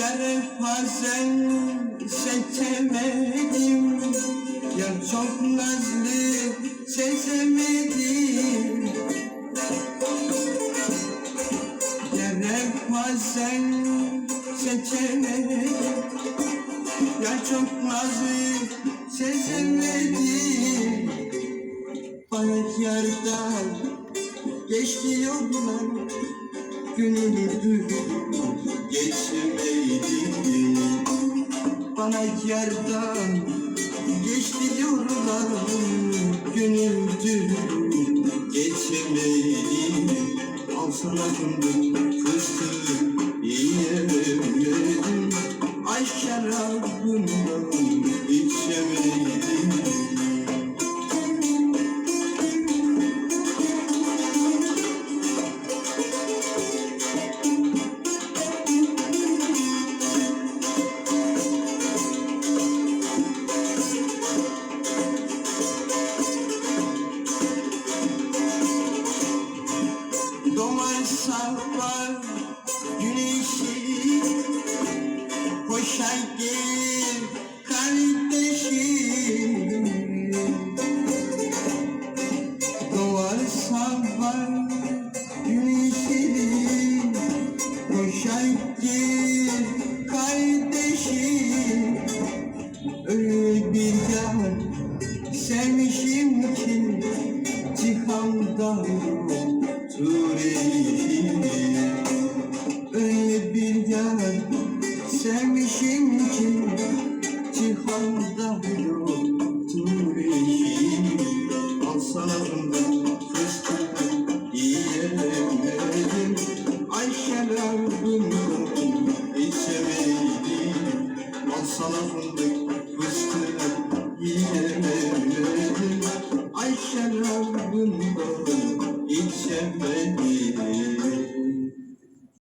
Yarı bazen seçemedim. Ya çok nazlı seçemedim. Yarı bazen seçemedim. Ya çok nazlı seçemedim. Bana yardan geçti yollar Gönüllü geçmeydi Bana yerden geçti diyorlar Gönüldü geçmeydi Al sana sabah güneşi Hoşa gel kardeşim Doğar sabah güneşi Hoşa gel kardeşim Öyle bir yar sevmişim ki Cihanda Cihanda yoktur eşim Al sana fındık fıstık yiyemedim Ay şarabından içemedim Al sana fındık fıstık yiyemedim Ay şarabından içemedim